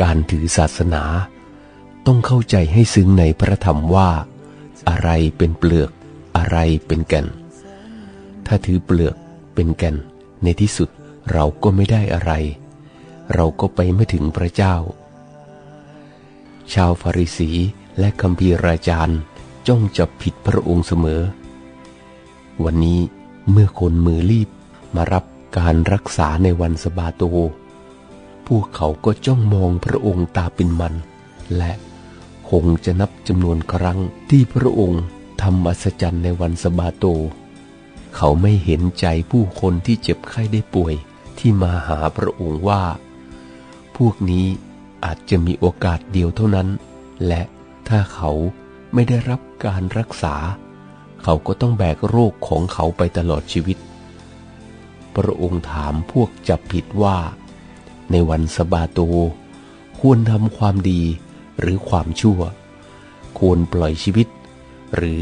การถือศาสนา ต้องเข้าใจให้ซึ้งในพระธรรมว่า อะไรเป็นเปลือก อะไรเป็นแก่น ถ้าถือเปลือกเป็นแก่น ในที่สุดเราก็ไม่ได้อะไร เราก็ไปไม่ถึงพระเจ้า ชาวฟาริสีและคัมภีราจารย์จ้องจับผิดพระองค์เสมอ วันนี้เมื่อคนมือรีบมารับการรักษาในวันสบาโต พวกเขาก็จ้องมองพระองค์ตาเป็นมัน และคงจะนับจำนวนครั้งที่พระองค์ทำอัศจรรย์ในวันสบาโต เขาไม่เห็นใจผู้คนที่เจ็บไข้ได้ป่วยที่มาหาพระองค์ว่า พวกนี้อาจจะมีโอกาสเดียวเท่านั้น และถ้าเขาไม่ได้รับการรักษา เขาก็ต้องแบกโรคของเขาไปตลอดชีวิต พระองค์ถามพวกจับผิดว่า ในวันสบาโต ควรทำความดีหรือความชั่ว ควรปล่อยชีวิต หรือ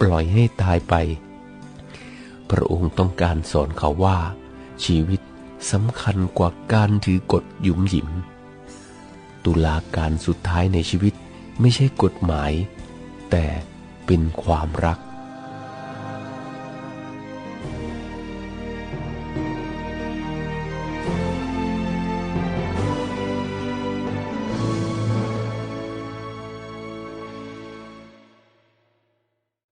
ปล่อยให้ตายไป พระองค์ต้องการสอนเขาว่า ชีวิตสำคัญกว่าการถือกฎหยุมหยิม ตุลาการสุดท้ายในชีวิตไม่ใช่กฎหมาย แต่เป็นความรัก